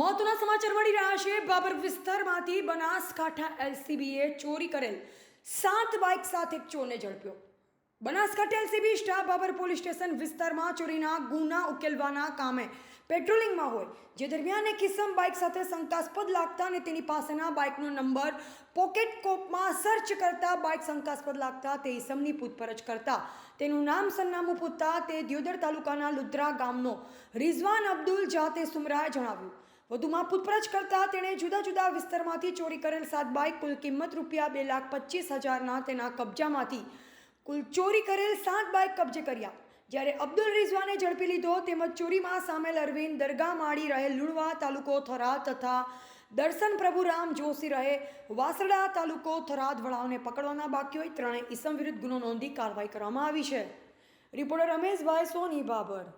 મહત્વના સમાચાર મળી રહ્યા છે. બાબર વિસ્તારમાંથી બનાસકાંઠા એલસીબીએ ચોરી કરેલ સાત બાઇક સાથે એક ચોરને ઝડપ્યો. Banaskantha LCB staff Babar police station વિસ્તારમાં ચોરીના ગુના ઉકેલવાના કામે પેટ્રોલિંગમાં હોય, જે દરમિયાન એક કિસમ બાઇક સાથે શંકાસ્પદ લાગતા અને તેની પાસેના બાઇકનો નંબર પોકેટ કોપમાં સર્ચ કરતા બાઇક શંકાસ્પદ લાગતા તે ઇસમની પૂછપરછ કરતા. તેનું નામ સરનામું પૂછતા તે દિયોદર તાલુકાના લુદ્રા ગામનો રિઝવાન અબ્દુલ જાતે સુમરાએ જણાવ્યું. વધુમાં પૂછપરછ કરતા તેણે જુદા જુદા વિસ્તારમાંથી ચોરી કરેલ સાત બાઇક, કુલ કિંમત રૂપિયા બે લાખ પચીસ હજારના તેના કબજામાંથી. કુલ ચોરી કરેલ સાત બાઇક કબજે કર્યા. જ્યારે અબ્દુલ રિઝવાને ઝડપી લીધો, તેમજ ચોરીમાં સામેલ અરવિંદ દરગાહ માળી રહે લુણવા તાલુકો થરાદ તથા દર્શન પ્રભુરામ જોશી રહે વાસડા તાલુકો થરાદ વડાઓને પકડવાના બાકી હોય, ત્રણેય ઈસમ વિરુદ્ધ ગુનો નોંધી કાર્યવાહી કરવામાં આવી છે. રિપોર્ટર રમેશભાઈ સોની બાબર.